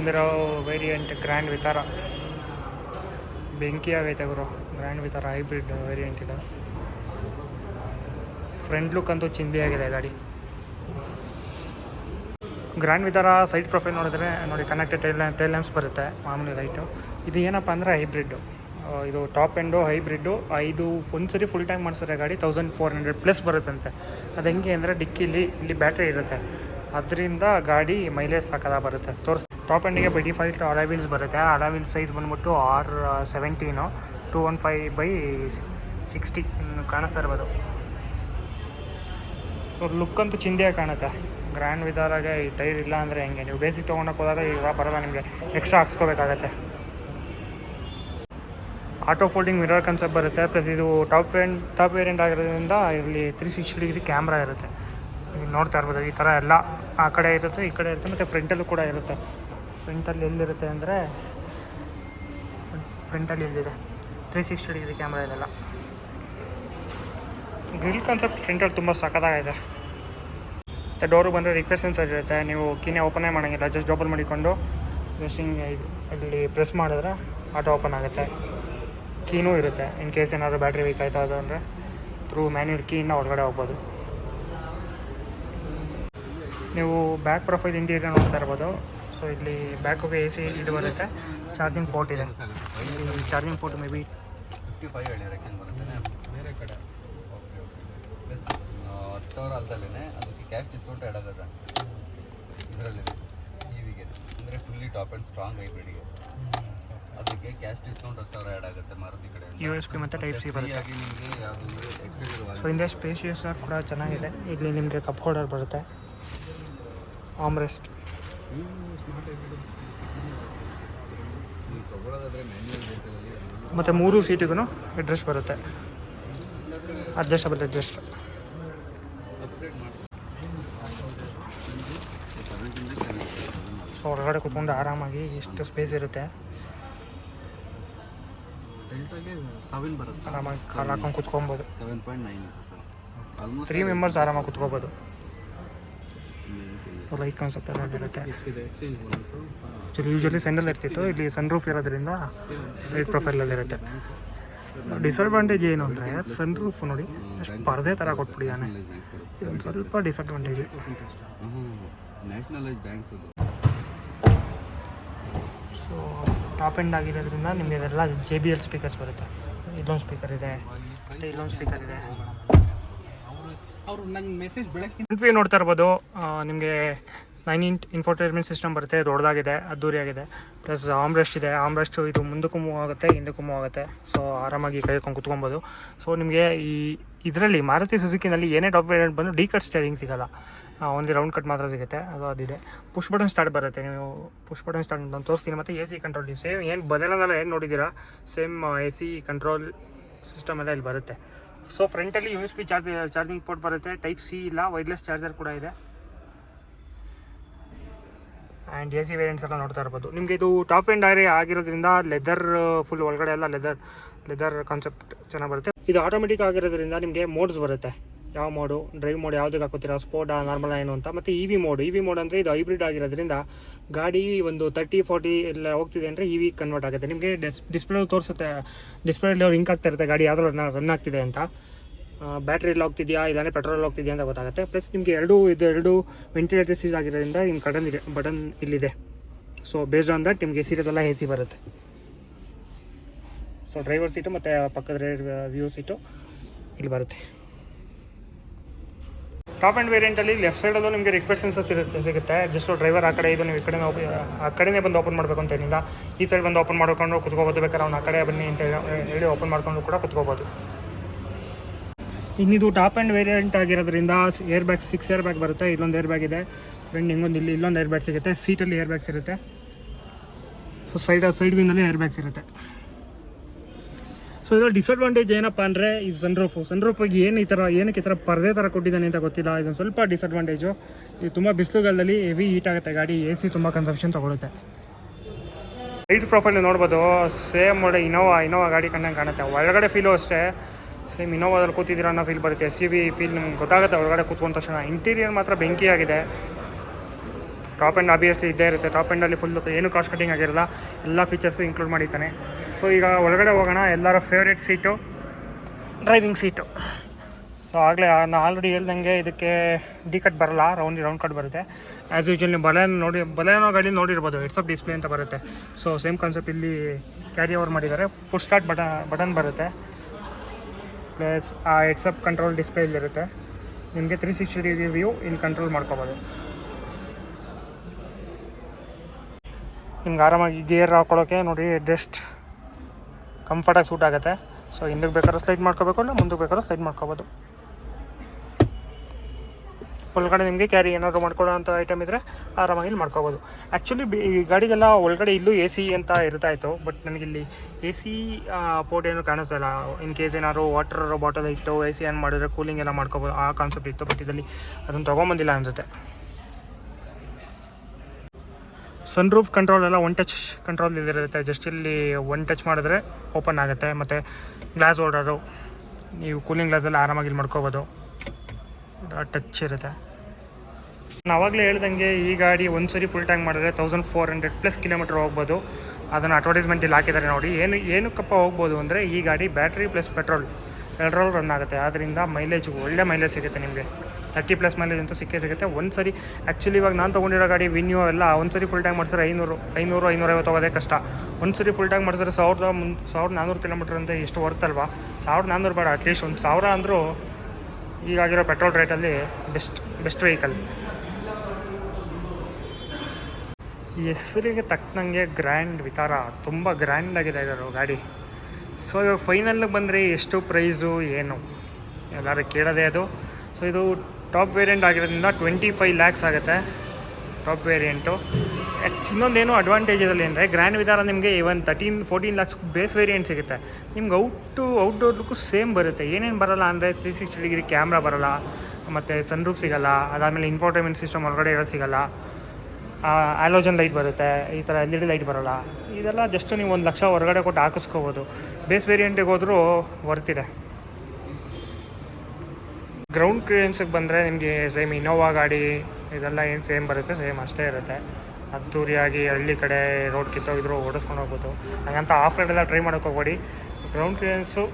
ಬಂದಿರೋ variant grand Vitara ಬೆಂಕಿ ಆಗೈತೆ ಗುರು. ಗ್ರ್ಯಾಂಡ್ ವಿತಾರ ಹೈಬ್ರಿಡ್ ವೇರಿಯಂಟ್ ಇದೆ ಫ್ರಂಟ್ ಲುಕ್ ಅಂತೂ ಚಿಂದಿ ಆಗಿದೆ ಗಾಡಿ. ಗ್ರ್ಯಾಂಡ್ ವಿತಾರ ಸೈಡ್ ಪ್ರೊಫೈಲ್ ನೋಡಿದ್ರೆ ನೋಡಿ ಕನೆಕ್ಟೆಡ್ ಟೈಲ್ ಟೈಲ್ ಲ್ಯಾಂಪ್ಸ್ ಬರುತ್ತೆ, ಮಾಮೂಲಿ ಲೈಟು ಇದು ಏನಪ್ಪ ಅಂದರೆ ಹೈಬ್ರಿಡ್ಡು ಇದು ಟಾಪ್ ಎಂಡು ಹೈಬ್ರಿಡ್ಡು ಐದು ಒಂದು ಸರಿ ಫುಲ್ ಟೈಮ್ ಮಾಡಿಸಿದ್ರೆ ಗಾಡಿ ತೌಸಂಡ್ ಫೋರ್ ಹಂಡ್ರೆಡ್ ಪ್ಲಸ್ ಬರುತ್ತಂತೆ. ಅದು ಹೆಂಗೆ ಅಂದರೆ ಡಿಕ್ಕಿಲಿ ಇಲ್ಲಿ ಬ್ಯಾಟ್ರಿ ಇರುತ್ತೆ. ಅದರಿಂದ ಗಾಡಿ ಮೈಲೇಜ್ ಸಾಕದ ಬರುತ್ತೆ. ತೋರಿಸ್ ಟಾಪ್ ಎಂಡಿಗೆ ಬೈ ಡಿಫಾಲ್ಟ್ ಅಡಾವಿಲ್ಸ್ ಬರುತ್ತೆ. ಅಡಾವಿಲ್ ಸೈಜ್ ಬಂದ್ಬಿಟ್ಟು R seventeen two one five by sixty ಕಾಣಿಸ್ತಾ ಇರ್ಬೋದು. ಸೊ ಲುಕ್ ಅಂತೂ ಚಿಂದಿಯಾಗಿ ಕಾಣುತ್ತೆ. ಗ್ರ್ಯಾಂಡ್ ವಿದಾರಾಗೆ ಈ ಟೈರ್ ಇಲ್ಲ ಅಂದರೆ ಹೆಂಗೆ? ನೀವು ಬೇಸಿಕ್ ತೊಗೊಂಡೋಕೆ ಹೋದಾಗ ಈಗ ಬರಲ್ಲ ನಿಮಗೆ ಎಕ್ಸ್ಟ್ರಾ ಹಾಕ್ಸ್ಕೋಬೇಕಾಗತ್ತೆ. ಆಟೋ ಫೋಲ್ಡಿಂಗ್ ಮಿರರ್ ಕನ್ಸೆಪ್ಟ್ ಬರುತ್ತೆ. ಪ್ಲಸ್ ಇದು ಟಾಪ್ ಎಂಡ್ ಟಾಪ್ ವೇರಿಯಂಟ್ ಆಗಿರೋದ್ರಿಂದ ಇಲ್ಲಿ ತ್ರೀ ಸಿಕ್ಸ್ಟಿ ಡಿಗ್ರಿ ಕ್ಯಾಮ್ರಾ ಇರುತ್ತೆ. ನೋಡ್ತಾ ಇರ್ಬೋದು, ಈ ಥರ ಎಲ್ಲ ಆ ಕಡೆ ಇರುತ್ತೆ, ಈ ಕಡೆ ಇರುತ್ತೆ, ಮತ್ತು ಫ್ರಂಟಲ್ಲೂ ಕೂಡ ಇರುತ್ತೆ. ಫ್ರಂಟಲ್ಲಿ ಎಲ್ಲಿರುತ್ತೆ ಅಂದರೆ ಫ್ರಂಟಲ್ಲಿ ಎಲ್ಲಿದೆ? ತ್ರೀ ಸಿಕ್ಸ್ಟಿ ಡಿಗ್ರಿ ಕ್ಯಾಮ್ರಾ ಇದೆಲ್ಲ ಗ್ರಿಲ್ ಕಾನ್ಸೆಪ್ಟ್ ಫ್ರಂಟಲ್ಲಿ ತುಂಬ ಸಖತ್ತಾಗಿದೆ. ಮತ್ತು ಡೋರು ಬಂದರೆ ರಿಕ್ವೆಸ್ಟ್ ಸೆನ್ಸರ್ ಇರುತ್ತೆ. ನೀವು ಕೀನೇ ಓಪನೇ ಮಾಡೋಂಗಿಲ್ಲ. ಜಸ್ಟ್ ಓಪನ್ ಮಾಡಿಕೊಂಡು ಜಸ್ಟಿಂಗ್ ಅಲ್ಲಿ ಪ್ರೆಸ್ ಮಾಡಿದ್ರೆ ಆಟೋ ಓಪನ್ ಆಗುತ್ತೆ. ಕೀನೂ ಇರುತ್ತೆ. ಇನ್ ಕೇಸ್ ಏನಾದರೂ ಬ್ಯಾಟ್ರಿ ವೀಕ್ ಆಯ್ತಾ ಅದು ಅಂದರೆ ಥ್ರೂ ಮ್ಯಾನ್ಯುವಲ್ ಕೀಯಿಂದ ಹೊರಗಡೆ ಹೋಗ್ಬೋದು. ನೀವು ಬ್ಯಾಕ್ ಪ್ರೊಫೈಲ್ ಇಂಟೀರಿಯರ್ ನೋಡ್ತಾ ಇರ್ಬೋದು. ಸೊ ಇಲ್ಲಿ ಬ್ಯಾಕಿಗೆ ಎ ಸಿ ಇದು ಬರುತ್ತೆ. ಚಾರ್ಜಿಂಗ್ ಪೋರ್ಟ್ ಇದೆ. Charging port maybe fifty five ಹೇಳಿ ಎಕ್ಸ್ಚೇಂಜ್ ಬರುತ್ತೆ. ಬೇರೆ ಕಡೆ. ಓಕೆ ಓಕೆ ಪ್ಲಸ್ ಹತ್ತು ಸಾವಿರ ಅಲ್ದಲ್ಲೇ ಅದಕ್ಕೆ ಕ್ಯಾಶ್ ಡಿಸ್ಕೌಂಟ್ ಆ್ಯಡ್ ಆಗುತ್ತೆ ಇದರಲ್ಲಿ ಇವಿಗೆ ಅಂದರೆ ಫುಲ್ಲಿ ಟಾಪ್ ಆ್ಯಂಡ್ ಸ್ಟ್ರಾಂಗ್ ಹೈಬ್ರಿಡಿಗೆ ಅದಕ್ಕೆ ಕ್ಯಾಶ್ ಡಿಸ್ಕೌಂಟ್ ಹತ್ತು ಸಾವಿರ ಆ್ಯಡ್ ಆಗುತ್ತೆ ಮಾರುತಿ ಕಡೆ ಯು ಎಸ್ ಪಿ ಮತ್ತು ಟೈಪ್ ಸಿ ಬರುತ್ತೆ. ಸೊ ಹಿಂದೆ ಸ್ಪೇಷಿಯಸ್ ಕೂಡ ಚೆನ್ನಾಗಿದೆ. ಇಲ್ಲಿ ನಿಮಗೆ ಕಪ್ ಹೋಲ್ಡರ್ ಬರುತ್ತೆ. ಆಮ್ರೆಸ್ಟ್ ನೀವು ವೆಹಿಕಲಲ್ಲಿ ಮತ್ತು ಮೂರು ಸೀಟಿಗೂ ಅಡ್ರೆಸ್ ಬರುತ್ತೆ. ಅಡ್ಜಸ್ಟಬಲ್ ಅಡ್ಜಸ್ಟ್ ಸೊ ಹೊರಗಡೆ ಕುತ್ಕೊಂಡು ಆರಾಮಾಗಿ ಎಷ್ಟು ಸ್ಪೇಸ್ ಇರುತ್ತೆ. ಡೆಲ್ಟಾಗೆ ಸೆವೆನ್ ಬರುತ್ತೆ ಆರಾಮಾಗಿ ಕಾಲು ಹಾಕೊಂಡು ಕುತ್ಕೊಬೋದು. Seven point nine almost three members ಆರಾಮಾಗಿ ಕುತ್ಕೋಬೋದು. ಲೈಕ್ ಕಾನ್ಸೆಪ್ಟ್ ಎಲ್ಲ ಬೋನಸ್ಸು ಆ್ಯಕ್ಚುಲಿ ಯೂಶಲಿ ಸೆಂಡಲ್ ಇರ್ತಿತ್ತು ಇಲ್ಲಿ ಸನ್ ರೂಫ್ ಇರೋದ್ರಿಂದ ಸೈಡ್ ಪ್ರೊಫೈಲಲ್ಲಿ ಇರುತ್ತೆ. ಡಿಸ್ಅಡ್ವಾಂಟೇಜ್ ಏನು ಅಂದರೆ ಸನ್ ರೂಫ್ ನೋಡಿ ಅಷ್ಟು ಪರದೆ ಥರ ಕೊಟ್ಬಿಟ್ಟಿದ್ದಾನೆ. ಇದೊಂದು ಸ್ವಲ್ಪ ಡಿಸಡ್ವಾಂಟೇಜ್ ಅದು. ಸೊ ಟಾಪ್ ಎಂಡ್ ಆಗಿರೋದ್ರಿಂದ ನಿಮಗೆ ಇದೆಲ್ಲ ಜೆ ಬಿ ಎಲ್ ಸ್ಪೀಕರ್ಸ್ ಬರುತ್ತೆ. ಇಲ್ಲೊಂದು ಸ್ಪೀಕರ್ ಇದೆ ಮತ್ತು ಇಲ್ಲೊಂದು ಸ್ಪೀಕರ್ ಇದೆ. ಅವರು ನಂಗೆ ಮೆಸೇಜ್ ಬೆಳಗ್ಗೆ ನೋಡ್ತಾ ಇರ್ಬೋದು. ನಿಮಗೆ ನೈನ್ ಇಂಟ್ ಇನ್ಫೋಟೈನ್ಮೆಂಟ್ ಸಿಸ್ಟಮ್ ಬರುತ್ತೆ. ದೊಡ್ಡದಾಗಿದೆ, ಅದ್ದೂರಿಯಾಗಿದೆ. ಪ್ಲಸ್ ಆಮ್ ರೆಸ್ಟ್ ಇದೆ. ಆಮ್ ರೆಸ್ಟ್ ಇದು ಮುಂದಕ್ಕೂ ಮೂವ್ ಆಗುತ್ತೆ, ಹಿಂದಕ್ಕೂ ಮೂವ್ ಆಗುತ್ತೆ. ಸೊ ಆರಾಮಾಗಿ ಕೈಕೊಂಡು ಕುತ್ಕೊಬೋದು. ಸೊ ನಿಮಗೆ ಈ ಇದರಲ್ಲಿ ಮಾರುತಿ ಸುಜುಕಿನಲ್ಲಿ ಏನೇ ಟಾಪ್ ವೇರಿಯಂಟ್ ಬಂದು ಡಿ ಕಟ್ ಸ್ಟೇರಿಂಗ್ ಸಿಗಲ್ಲ ಒಂದು ರೌಂಡ್ ಕಟ್ ಮಾತ್ರ ಸಿಗುತ್ತೆ. ಅದು ಅದಿದೆ. ಪುಷ್ ಬಟನ್ ಸ್ಟಾರ್ಟ್ ಬರುತ್ತೆ. ನೀವು ಪುಷ್ ಬಟನ್ ಸ್ಟಾರ್ಟ್ ಅಂತ ತೋರಿಸ್ತೀನಿ. ಮತ್ತು ಎ ಸಿ ಕಂಟ್ರೋಲ್ ಸೇಮ್ ಏನು ಬದಲಾಗಲ್ಲ ಏನು ನೋಡಿದ್ದೀರಾ? Same A C control system ಎಲ್ಲ ಇಲ್ಲಿ ಬರುತ್ತೆ. So ಫ್ರಂಟಲ್ಲಿ U S B charge charging port ಬರುತ್ತೆ. ಟೈಪ್ ಸಿ ಇಲ್ಲ ವೈರ್ಲೆಸ್ ಚಾರ್ಜರ್ ಕೂಡ ಇದೆ. ಆ್ಯಂಡ್ ಎ ಸಿ ವೇರಿಯಂಟ್ಸ್ ಎಲ್ಲ ನೋಡ್ತಾ ಇರ್ಬೋದು. ನಿಮಗೆ ಇದು ಟಾಪ್ ಆ್ಯಂಡ್ ಆರಿ ಆಗಿರೋದ್ರಿಂದ ಲೆದರ್ ಫುಲ್ ಒಳಗಡೆ ಎಲ್ಲ ಲೆದರ್ ಲೆದರ್ ಕಾನ್ಸೆಪ್ಟ್ ಚೆನ್ನಾಗಿ ಬರುತ್ತೆ. ಇದು ಆಟೋಮೆಟಿಕ್ ಆಗಿರೋದ್ರಿಂದ ನಿಮಗೆ ಮೋಡ್ಸ್ ಬರುತ್ತೆ. ಯಾವ ಮೋಡು ಡ್ರೈವ್ ಮೋಡ್ ಯಾವುದಕ್ಕೆ ಹಾಕೋತೀರಾ? ಸ್ಪೋರ್ಟಾ ನಾರ್ಮಲ್ ಏನು ಅಂತ. ಮತ್ತು E V mode E V mode ಅಂದರೆ ಇದು ಹೈಬ್ರಿಡ್ ಆಗಿರೋದ್ರಿಂದ ಗಾಡಿ ಒಂದು ತರ್ಟಿ ಫೋರ್ಟಿ ಎಲ್ಲ ಹೋಗ್ತಿದೆ ಅಂದರೆ ಇ ವಿ ಕನ್ವರ್ಟ್ ಆಗುತ್ತೆ. ನಿಮಗೆ ಡಿಸ್ ಡಿಸ್ಪ್ಲೇ ತೋರಿಸುತ್ತೆ. ಡಿಸ್ಪ್ಲೇಲಿ ಅವ್ರು ಹಿಂಗ್ ಆಗ್ತಾ ಇರುತ್ತೆ ಗಾಡಿ ಯಾವ್ದು ರನ್ ಆಗ್ತಿದೆ ಅಂತ. ಬ್ಯಾಟ್ರಿ ಎಲ್ಲ ಹೋಗ್ತಿದೆಯಾ, ಇಲ್ಲಾಂದರೆ ಪೆಟ್ರೋಲ್ ಹೋಗ್ತಿದೆಯಾ ಅಂತ ಗೊತ್ತಾಗುತ್ತೆ. ಪ್ಲಸ್ ನಿಮಗೆ ಎರಡು, ಇದು ಎರಡು ವೆಂಟಿಲೇಟರ್ಸ್ ಆಗಿರೋದ್ರಿಂದ ನಿಮ್ಮ ಕಡನ್ ಇದೆ ಬಟನ್ ಇಲ್ಲಿದೆ. ಸೊ ಬೇಸ್ಡ್ ಆನ್ ದಟ್ ನಿಮಗೆ ಸೀಟದೆಲ್ಲ ಎ ಸಿ ಬರುತ್ತೆ. ಸೊ ಡ್ರೈವರ್ ಸೀಟು ಮತ್ತು ಪಕ್ಕದ ವ್ಯೂ ಸೀಟು ಇಲ್ಲಿ ಬರುತ್ತೆ. ಟಾಪ್ ಆ್ಯಂಡ್ ವೇರಿಯಂಟಲ್ಲಿ ಲೆಫ್ಟ್ ಸೈಡಲ್ಲೂ ನಿಮಗೆ ರಿಕ್ವೆಸ್ಟ್ ಸೆನ್ಸಸ್ ಇರುತ್ತೆ ಸಿಗುತ್ತೆ. ಜಸ್ಟ್ ಡ್ರೈವರ್ ಆ ಕಡೆ ಇದು ನೀವು ಈ ಕಡೆ ಆ ಕಡೆನೇ ಬಂದು ಓಪನ್ ಮಾಡಬೇಕು ಅಂತ ಏನಿಲ್ಲ. ಈ ಸೈಡ್ ಬಂದು ಓಪನ್ ಮಾಡ್ಕೊಂಡು ಕುತ್ಕೋಬೋದು, ಬೇಕಾದ್ರೆ ಅವ್ನು ಆ ಕಡೆ ಬನ್ನಿ ಅಂತ ಹೇಳಿ ಓಪನ್ ಮಾಡ್ಕೊಂಡು ಕೂಡ ಕುತ್ಕೋಬೋದು. ಇನ್ನಿದು ಟಾಪ್ ಆ್ಯಂಡ್ ವೇರಿಯಂಟ್ ಆಗಿರೋದ್ರಿಂದ air bag six air bag ಬರುತ್ತೆ. ಇಲ್ಲೊಂದು ಏರ್ ಬ್ಯಾಗ್ ಇದೆ. ಫ್ರೆಂಡ್ ಹಿಂಗೊಂದು ಇಲ್ಲಿ, ಇಲ್ಲೊಂದು ಏರ್ ಬ್ಯಾಗ್ ಸಿಗುತ್ತೆ. ಸೀಟಲ್ಲಿ ಏರ್ ಬ್ಯಾಗ್ಸ್ ಇರುತ್ತೆ ಸೊ ಸೈಡ್ ಸೈಡ್ ವಿಂದಲ್ಲಿ ಏರ್ ಬ್ಯಾಗ್ಸ್ ಇರುತ್ತೆ ಸೊ ಇದರ ಡಿಸ್ಅಡ್ವಾಂಟೇಜ್ ಏನಪ್ಪ ಅಂದರೆ ಇದು ಸನ್ರೂಫು ಸನ್ರೂಫಿಗೆ ಏನು ಈ ಥರ ಏನಕ್ಕೆ ಈ ಥರ ಪರದೆ ಥರ ಕೊಟ್ಟಿದ್ದಾನೆ ಅಂತ ಗೊತ್ತಿಲ್ಲ. ಇದೊಂದು ಸ್ವಲ್ಪ ಡಿಸ್ಅಡ್ವಾಂಟೇಜು ಇದು ತುಂಬ ಬಿಸಿಲುಗಾಲದಲ್ಲಿ ಹೆವಿ ಹೀಟ್ ಆಗುತ್ತೆ ಗಾಡಿ. ಎ ಸಿ ತುಂಬ ಕನ್ಸಪ್ಷನ್ ತೊಗೊಳುತ್ತೆ. ಲೈಟ್ ಪ್ರೊಫೈಲ್ ನೋಡ್ಬೋದು ಸೇಮ್ ಒಳ್ಳೆ ಇನೋವಾ ಇನೋವಾ ಗಾಡಿ ಕಂಡಂಗೆ ಕಾಣುತ್ತೆ. ಒಳಗಡೆ ಫೀಲು ಅಷ್ಟೇ. ಸೇಮ್ ಇನೋವಾದಲ್ಲಿ ಕೂತಿದ್ದೀರ ಅನ್ನೋ ಫೀಲ್ ಬರುತ್ತೆ. ಎಸ್ ಸಿ ವಿ ಫೀಲ್ ನಿಮ್ಗೆ ಗೊತ್ತಾಗುತ್ತೆ ಒಳಗಡೆ ಕೂತ್ಕೊಂಡ ತಕ್ಷಣ. ಇಂಟೀರಿಯರ್ ಮಾತ್ರ ಬೆಂಕಿ ಆಗಿದೆ. ಟಾಪ್ ಎಂಡ್ ಆಬಿಯಸ್ಲಿ ಇದ್ದೇ ಇರುತ್ತೆ. ಟಾಪ್ ಎಂಡಲ್ಲಿ ಫುಲ್ ಏನು ಕಾಸ್ಟ್ ಕಟ್ಟಿಂಗ್ ಆಗಿರಲ್ಲ. ಎಲ್ಲ ಫೀಚರ್ಸು ಇನ್ಕ್ಲೂಡ್ ಮಾಡಿದ್ದಾನೆ. ಸೊ ಈಗ ಒಳಗಡೆ ಹೋಗೋಣ. ಎಲ್ಲರ favourite seat driving seat so ಆಗಲೇ ನಾನು ಆಲ್ರೆಡಿ ಹೇಳ್ದಂಗೆ ಇದಕ್ಕೆ ಡಿ ಕಟ್ ಬರಲ್ಲ. ರೌಂಡ್ ರೌಂಡ್ ಕಟ್ ಬರುತ್ತೆ. ಆ್ಯಸ್ ಯೂಶುವಲ್ ನೀವು ಬಲೆಯನ್ನು ನೋಡಿ ಬಲೆನೋ ಗಾಡಿ ನೋಡಿರ್ಬೋದು. ಹೆಡ್ಸಪ್ ಡಿಸ್ಪ್ಲೇ ಅಂತ ಬರುತ್ತೆ. ಸೊ ಸೇಮ್ ಕಾನ್ಸೆಪ್ಟ್ ಇಲ್ಲಿ ಕ್ಯಾರಿ ಓವರ್ ಮಾಡಿದ್ದಾರೆ. ಪುಷ್ ಸ್ಟಾರ್ಟ್ ಬಟ ಬಟನ್ ಬರುತ್ತೆ. ಪ್ಲಸ್ ಆ ಹೆಡ್ಸಪ್ ಕಂಟ್ರೋಲ್ ಡಿಸ್ಪ್ಲೇ ಇಲ್ಲಿರುತ್ತೆ ನಿಮಗೆ ತ್ರೀ ಸಿಕ್ಸ್ಟಿ ಡಿಗ್ರಿ ವ್ಯೂ ಇಲ್ಲಿ ಕಂಟ್ರೋಲ್ ಮಾಡ್ಕೋಬೋದು. ನಿಮ್ಗೆ ಆರಾಮಾಗಿ ಗೇರ್ ಹಾಕೊಳ್ಳೋಕ್ಕೆ ನೋಡಿ ಜಸ್ಟ್ ಕಂಫರ್ಟಾಗಿ ಸೂಟ್ ಆಗುತ್ತೆ. ಸೊ ಹಿಂದಕ್ಕೆ ಬೇಕಾದ್ರೆ ಸ್ಲೈಡ್ ಮಾಡ್ಕೋಬೇಕು, ಇಲ್ಲ ಮುಂದಕ್ಕೆ ಬೇಕಾದ್ರೆ ಸ್ಲೈಡ್ ಮಾಡ್ಕೋಬೋದು. ಒಳಗಡೆ ನಿಮಗೆ ಕ್ಯಾರಿ ಏನಾದರೂ ಮಾಡ್ಕೊಳ್ಳೋ ಅಂಥ ಐಟಮ್ ಇದ್ದರೆ ಆರಾಮಾಗಿ ಮಾಡ್ಕೋಬೋದು. ಆ್ಯಕ್ಚುಲಿ ಈ ಗಾಡಿಗೆಲ್ಲ ಒಳಗಡೆ ಇಲ್ಲೂ ಎ ಸಿ ಅಂತ ಇರ್ತಾ ಇತ್ತು ಬಟ್ ನನಗಿಲ್ಲಿ ಎ ಸಿ ಪೋರ್ಟ್ ಏನು ಕಾಣಿಸ್ತಿಲ್ಲ. ಇನ್ ಕೇಸ್ ಏನಾದ್ರು ವಾಟರ್ ಬಾಟಲ್ ಇಟ್ಟು ಎ ಸಿ ಆನ್ ಮಾಡಿದ್ರೆ ಕೂಲಿಂಗ್ ಎಲ್ಲ ಮಾಡ್ಕೋಬೋದು, ಆ ಕಾನ್ಸೆಪ್ಟ್ ಇತ್ತು ಬಟ್ ಇದರಲ್ಲಿ ಅದನ್ನು ತೊಗೊಂಬಂದಿಲ್ಲ ಅನಿಸುತ್ತೆ. ಸನ್ ರೂಫ್ ಕಂಟ್ರೋಲ್ ಎಲ್ಲ ಒನ್ ಟಚ್ ಕಂಟ್ರೋಲ್ ಇದಿರುತ್ತೆ ಜಸ್ಟ್ ಇಲ್ಲಿ ಒನ್ ಟಚ್ ಮಾಡಿದ್ರೆ ಓಪನ್ ಆಗುತ್ತೆ. ಮತ್ತು ಗ್ಲಾಸ್ ಓಡರು ನೀವು ಕೂಲಿಂಗ್ ಗ್ಲಾಸೆಲ್ಲ ಆರಾಮಾಗಿ ಇಲ್ಲಿ ಮಾಡ್ಕೋಬೋದು. ಟಚ್ ಇರುತ್ತೆ. ನಾನು ಆವಾಗಲೇ ಹೇಳ್ದಂಗೆ ಈ ಗಾಡಿ ಒಂದು ಸರಿ ಫುಲ್ ಟ್ಯಾಂಕ್ ಮಾಡಿದ್ರೆ thousand four hundred plus kilometre ಹೋಗ್ಬೋದು. ಅದನ್ನು ಅಡ್ವರ್ಟೈಸ್ಮೆಂಟಲ್ಲಿ ಹಾಕಿದ್ದಾರೆ ನೋಡಿ. ಏನು, ಏನಕ್ಕಪ್ಪ ಹೋಗ್ಬೋದು ಅಂದರೆ ಈ ಗಾಡಿ ಬ್ಯಾಟ್ರಿ ಪ್ಲಸ್ ಪೆಟ್ರೋಲ್ ಎರಡರಲ್ಲಿ ರನ್ ಆಗುತ್ತೆ. ಆದ್ದರಿಂದ ಮೈಲೇಜ್ ಒಳ್ಳೆ ಮೈಲೇಜ್ ಸಿಗುತ್ತೆ ನಿಮಗೆ. ತರ್ಟಿ ಪ್ಲಸ್ ಮೈಲೇಜ್ ಅಂತೂ ಸಿಕ್ಕೇ ಸಿಗುತ್ತೆ. ಒಂದು ಸರಿ ಆ್ಯಕ್ಚುಲಿ ಇವಾಗ ನಾನು ತೊಗೊಂಡಿರೋ ಗಾಡಿ ವಿನ್ಯೂ ಎಲ್ಲ ಒಂದು ಸರಿ ಫುಲ್ ಟ್ಯಾಂಕ್ ಮಾಡಿಸಿದ್ರೆ ಐನೂರು ಐನೂರು, ಐನೂರೈವತ್ತು ಹೋಗೋದೇ ಕಷ್ಟ. ಒಂದು ಸರಿ ಫುಲ್ ಟ್ಯಾಂಕ್ ಮಾಡಿಸಿದ್ರೆ ಸಾವಿರದ ಮುನ್, ಸಾವಿರದ ನಾನ್ನೂರು ಕಿಲೋಮೀಟರ್ ಅಂತ ಎಷ್ಟು ಅಲ್ವಾ? ಸಾವಿರದ ನಾನ್ನೂರು ಬೇಡ ಅಟ್ಲೀಸ್ಟ್ ಒಂದು ಸಾವಿರ ಅಂದರೂ ಈಗಾಗಿರೋ ಪೆಟ್ರೋಲ್ ರೇಟಲ್ಲಿ ಬೆಸ್ಟ್ ಬೆಸ್ಟ್ ವೆಹಿಕಲ್ ಹೆಸರಿಗೆ ತಕ್ಕನಂಗೆ ಗ್ರ್ಯಾಂಡ್ ವಿತಾರ. ತುಂಬ ಗ್ರ್ಯಾಂಡ್ ಆಗಿದೆ ಇದರ ಗಾಡಿ. ಸೊ ಇವಾಗ ಫೈನಲ್ಗೆ ಬಂದರೆ ಎಷ್ಟು ಪ್ರೈಸು ಏನು? ಎಲ್ಲರೂ ಕೇಳೋದೇ ಅದು. ಸೊ ಇದು ಟಾಪ್ ವೇರಿಯಂಟ್ ಆಗಿರೋದ್ರಿಂದ ಟ್ವೆಂಟಿ ಫೈವ್ ಲ್ಯಾಕ್ಸ್ ಆಗುತ್ತೆ ಟಾಪ್ ವೇರಿಯಂಟು. ಇನ್ನೊಂದೇನು ಅಡ್ವಾಂಟೇಜ್ ಇದರಲ್ಲಿ ಅಂದರೆ ಗ್ರ್ಯಾಂಡ್ ವಿಧಾನ ನಿಮಗೆ even thirteen fourteen lakhs base variant ಸಿಗುತ್ತೆ. ನಿಮ್ಗೆ ಔಟು ಔಟ್ಡೋರ್ಗೂ ಸೇಮ್ ಬರುತ್ತೆ. ಏನೇನು ಬರಲ್ಲ ಅಂದರೆ ತ್ರೀ ಸಿಕ್ಸ್ಟಿ ಡಿಗ್ರಿ ಕ್ಯಾಮ್ರಾ ಬರಲ್ಲ, ಮತ್ತು ಸನ್ರೂಫ್ ಸಿಗಲ್ಲ, ಅದಾದಮೇಲೆ ಇನ್ಫೋಟೈನ್ಮೆಂಟ್ ಸಿಸ್ಟಮ್ ಒಳಗಡೆ ಇರೋದು ಸಿಗಲ್ಲ. ಆಲೋಜನ್ ಲೈಟ್ ಬರುತ್ತೆ, ಈ ಥರ ಎಲ್ ಇ ಡಿ ಲೈಟ್ ಬರೋಲ್ಲ. ಇದೆಲ್ಲ ಜಸ್ಟ್ ನೀವು ಒಂದು ಲಕ್ಷ ಹೊರಗಡೆ ಕೊಟ್ಟು ಹಾಕಿಸ್ಕೋಬೋದು. ಬೇಸ್ ವೇರಿಯಂಟಿಗೆ ಹೋದರೂ ವರ್ತಿದೆ ಗ್ರೌಂಡ್ ಕ್ಲಿಯರೆನ್ಸಿಗೆ ಬಂದರೆ ನಿಮಗೆ ಸೇಮ್ ಇನೋವಾ ಗಾಡಿ, ಇದೆಲ್ಲ ಏನು ಸೇಮ್ ಬರುತ್ತೆ ಸೇಮ್ ಅಷ್ಟೇ ಇರುತ್ತೆ. ಅದ್ದೂರಿಯಾಗಿ ಹಳ್ಳಿ ಕಡೆ ರೋಡ್ ಕಿತ್ತೋಗಿದ್ರು ಓಡಿಸ್ಕೊಂಡು ಹೋಗ್ಬೋದು. ಹಾಗಂತ ಆಫ್ ರೋಡೆಲ್ಲ ಟ್ರೈ ಮಾಡೋಕೆ ಹೋಗ್ಬೇಡಿ. ಗ್ರೌಂಡ್ ಕ್ಲಿಯರೆನ್ಸು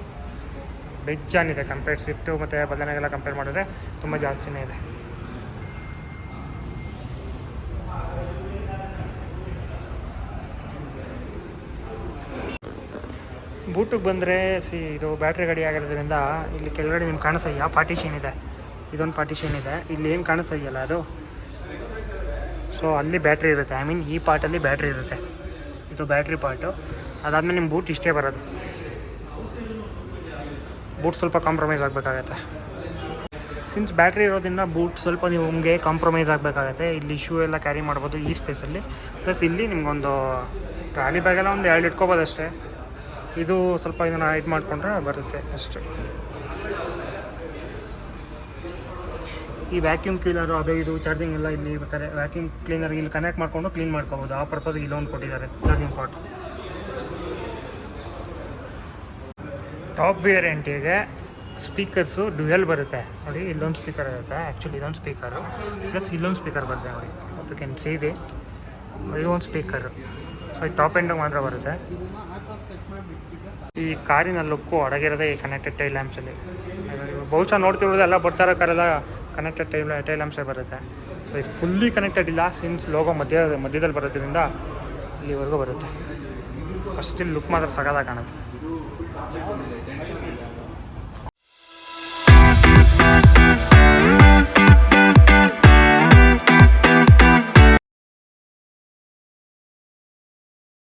ಬೆಜ್ಜಾನಿದೆ ಕಂಪೇರ್ ಸ್ವಿಫ್ಟು ಮತ್ತು ಬದನೆಗೆಲ್ಲ ಕಂಪೇರ್ ಮಾಡಿದ್ರೆ ತುಂಬ ಜಾಸ್ತಿನೇ ಇದೆ. ಬೂಟಿಗೆ ಬಂದರೆ, ಸಿ, ಇದು ಬ್ಯಾಟ್ರಿ ಗಾಡಿ ಆಗಿರೋದ್ರಿಂದ ಇಲ್ಲಿ ಕೆಳಗಡೆ ನಿಮ್ಗೆ ಕಾಣಿಸಯ್ಯ, ಪಾರ್ಟಿಷನ್ ಇದೆ. ಇದೊಂದು ಪಾರ್ಟಿಷನ್ ಇದೆ. ಇಲ್ಲಿ ಏನು ಕಾಣಿಸಯ್ಯಲ್ಲ ಅದು? ಸೊ ಅಲ್ಲಿ ಬ್ಯಾಟ್ರಿ ಇರುತ್ತೆ. ಐ ಮೀನ್ ಈ ಪಾರ್ಟಲ್ಲಿ ಬ್ಯಾಟ್ರಿ ಇರುತ್ತೆ. ಇದು ಬ್ಯಾಟ್ರಿ ಪಾರ್ಟು ಅದಾದಮೇಲೆ ನಿಮ್ಮ ಬೂಟ್ ಇಷ್ಟೇ ಬರೋದು. ಬೂಟ್ ಸ್ವಲ್ಪ ಕಾಂಪ್ರಮೈಸ್ ಆಗಬೇಕಾಗತ್ತೆ. ಸಿನ್ಸ್ ಬ್ಯಾಟ್ರಿ ಇರೋದ್ರಿಂದ ಬೂಟ್ ಸ್ವಲ್ಪ ನೀವು ನಿಮಗೆ ಕಾಂಪ್ರಮೈಸ್ ಆಗಬೇಕಾಗತ್ತೆ. ಇಲ್ಲಿ ಶೂ ಎಲ್ಲ ಕ್ಯಾರಿ ಮಾಡ್ಬೋದು ಈ ಸ್ಪೇಸಲ್ಲಿ ಪ್ಲಸ್ ಇಲ್ಲಿ ನಿಮಗೊಂದು ಟ್ರಾಲಿ ಬ್ಯಾಗೆಲ್ಲ ಒಂದು ಎರಡು ಇಟ್ಕೋಬೋದು ಅಷ್ಟೇ ಇದು ಸ್ವಲ್ಪ ಇದನ್ನು ಇದು ಮಾಡಿಕೊಂಡ್ರೆ ಬರುತ್ತೆ ಅಷ್ಟು. ಈ ವ್ಯಾಕ್ಯೂಮ್ ಕ್ಲೀನರು ಅದು ಇದು ಚಾರ್ಜಿಂಗ್ ಎಲ್ಲ ಇಲ್ಲಿ ಬೇಕಾದ್ರೆ ವ್ಯಾಕ್ಯೂಮ್ ಕ್ಲೀನರ್ ಇಲ್ಲಿ ಕನೆಕ್ಟ್ ಮಾಡಿಕೊಂಡು ಕ್ಲೀನ್ ಮಾಡ್ಕೋಬೋದು. ಆ ಪರ್ಪಸ್ಗೆ ಇಲ್ಲೊಂದು ಕೊಟ್ಟಿದ್ದಾರೆ ಚಾರ್ಜಿಂಗ್ ಪಾಟ್ ಟಾಪ್ ವೇರಿಯಂಟಿಗೆ ಸ್ಪೀಕರ್ಸು ಡ್ಯುಯಲ್ ಬರುತ್ತೆ. ನೋಡಿ ಇಲ್ಲೊಂದು ಸ್ಪೀಕರ್ ಇರುತ್ತೆ. ಆ್ಯಕ್ಚುಲಿ ಇದೊಂದು ಸ್ಪೀಕರು ಪ್ಲಸ್ ಇಲ್ಲೊಂದು ಸ್ಪೀಕರ್ ಬರುತ್ತೆ ನೋಡಿ. ಅದು ಕೆನ್ ಇದು ಇದೊಂದು ಸ್ಪೀಕರು ಸೊ ಈ ಟಾಪ್ ಎಂಡ್ ಮಾತ್ರ ಬರುತ್ತೆ. ಈ ಕಾರಿನ ಲುಕ್ಕು ಅಡಗಿರೋದೇ ಈ ಕನೆಕ್ಟೆಡ್ ಟೈಲ್ ಲ್ಯಾಂಪ್ಸಲ್ಲಿ ಬಹುಶಃ ನೋಡ್ತಿರೋದು ಎಲ್ಲ ಬರ್ತಾ ಇರೋ ಕಾರೆಲ್ಲ ಕನೆಕ್ಟೆಡ್ ಟೈಲ್ ಟೈಲ್ ಲ್ಯಾಂಪ್ಸೇ ಬರುತ್ತೆ. ಸೊ ಇದು ಫುಲ್ಲಿ ಕನೆಕ್ಟೆಡ್ ಇಲ್ಲ ಸಿನ್ಸ್ ಲೋಗೋ ಮಧ್ಯ, ಮಧ್ಯದಲ್ಲಿ ಬರೋದ್ರಿಂದ ಇಲ್ಲಿವರೆಗೂ ಬರುತ್ತೆ. ಅಷ್ಟು ಲುಕ್ ಮಾತ್ರ ಸಗದ ಕಾಣುತ್ತೆ.